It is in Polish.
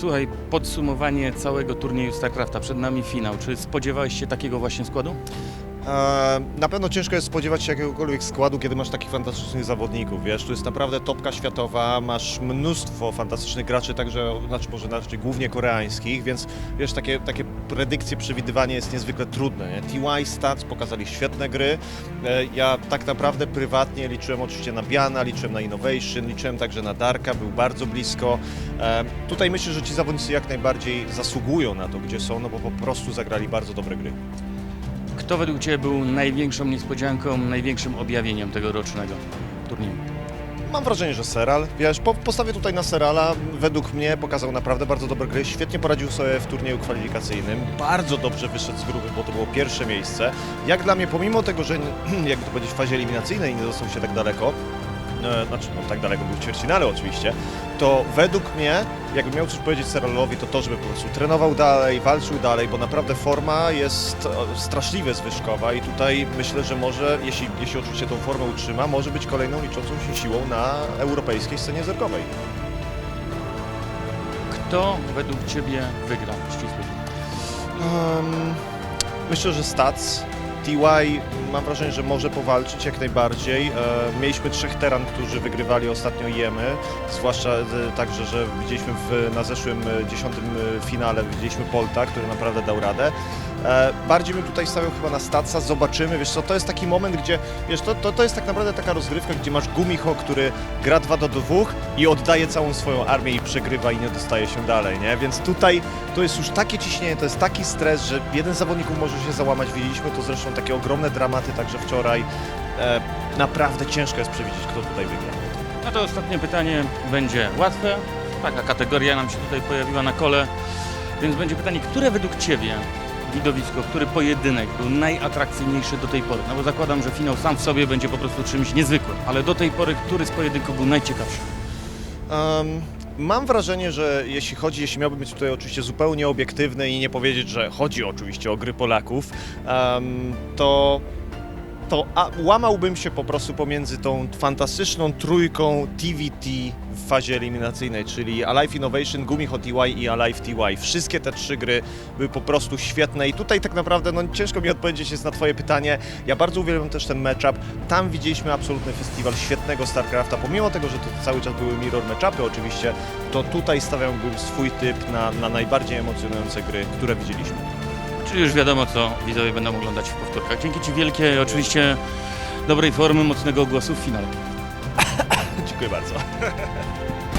Słuchaj, podsumowanie całego turnieju StarCrafta, przed nami finał. Czy spodziewałeś się takiego właśnie składu? E, Na pewno ciężko jest spodziewać się jakiegokolwiek składu, kiedy masz takich fantastycznych zawodników, wiesz, tu jest naprawdę topka światowa, masz mnóstwo fantastycznych graczy, także, znaczy może znaczy głównie koreańskich, więc wiesz, takie, takie predykcje, przewidywanie jest niezwykle trudne, nie? TY Stats pokazali świetne gry, E, ja tak naprawdę prywatnie liczyłem oczywiście na Biana, liczyłem na Innovation, liczyłem także na Darka, był bardzo blisko. E, Tutaj myślę, że ci zawodnicy jak najbardziej zasługują na to, gdzie są, no bo po prostu zagrali bardzo dobre gry. Kto według Ciebie był największą niespodzianką, największym objawieniem tegorocznego turnieju? Mam wrażenie, że Seral. Wiesz, po, postawię tutaj na Serala. Według mnie pokazał naprawdę bardzo dobre gry. Świetnie poradził sobie w turnieju kwalifikacyjnym. Bardzo dobrze wyszedł z grupy, bo to było pierwsze miejsce. Jak dla mnie, pomimo tego, że jakby to powiedzieć w fazie eliminacyjnej nie dostał się tak daleko, e, znaczy no tak daleko był w ćwierćfinale oczywiście, to według mnie, jakbym miał coś powiedzieć Seralowi, to to, żeby po prostu trenował dalej, walczył dalej, bo naprawdę forma jest e, straszliwie zwyżkowa i tutaj myślę, że może, jeśli, jeśli oczywiście tą formę utrzyma, może być kolejną liczącą się siłą na europejskiej scenie zerkowej. Kto według Ciebie wygra ścisły? Um, myślę, że Stats. TY mam wrażenie, że może powalczyć jak najbardziej. E, mieliśmy trzech teran, którzy wygrywali ostatnio jemy, zwłaszcza e, także, że widzieliśmy w, na zeszłym e, dziesiątym finale, widzieliśmy Polta, który naprawdę dał radę. E, bardziej bym tutaj stawiał chyba na Statsa, zobaczymy, wiesz co, to jest taki moment, gdzie, wiesz, to, to, to jest tak naprawdę taka rozgrywka, gdzie masz Gumiho, który gra 2 do 2 i oddaje całą swoją armię i przegrywa i nie dostaje się dalej, nie? Więc tutaj to jest już takie ciśnienie, to jest taki stres, że jeden z zawodników może się załamać. Widzieliśmy to zresztą takie ogromne dramaty także wczoraj. E, naprawdę ciężko jest przewidzieć, kto tutaj wygra. No to ostatnie pytanie będzie łatwe. Taka kategoria nam się tutaj pojawiła na kole. Więc będzie pytanie, które według Ciebie widowisko, który pojedynek był najatrakcyjniejszy do tej pory? No bo zakładam, że finał sam w sobie będzie po prostu czymś niezwykłym. Ale do tej pory, który z pojedynków był najciekawszy? Um, mam wrażenie, że jeśli chodzi, jeśli miałbym być tutaj oczywiście zupełnie obiektywny i nie powiedzieć, że chodzi oczywiście o gry Polaków, em, to, to a, łamałbym się po prostu pomiędzy tą fantastyczną trójką TVT w fazie eliminacyjnej, czyli Alive Innovation, Gumiho TY i Alive TY. Wszystkie te trzy gry były po prostu świetne i tutaj tak naprawdę no, ciężko mi odpowiedzieć jest na Twoje pytanie. Ja bardzo uwielbiam też ten matchup. Tam widzieliśmy absolutny festiwal świetnego StarCrafta, pomimo tego, że to cały czas były mirror matchupy oczywiście, to tutaj stawiałbym swój typ na, na najbardziej emocjonujące gry, które widzieliśmy. Czyli już wiadomo, co widzowie będą oglądać w powtórkach. Dzięki Ci wielkie, oczywiście dobrej formy, mocnego głosu w finale. Dziękuję bardzo.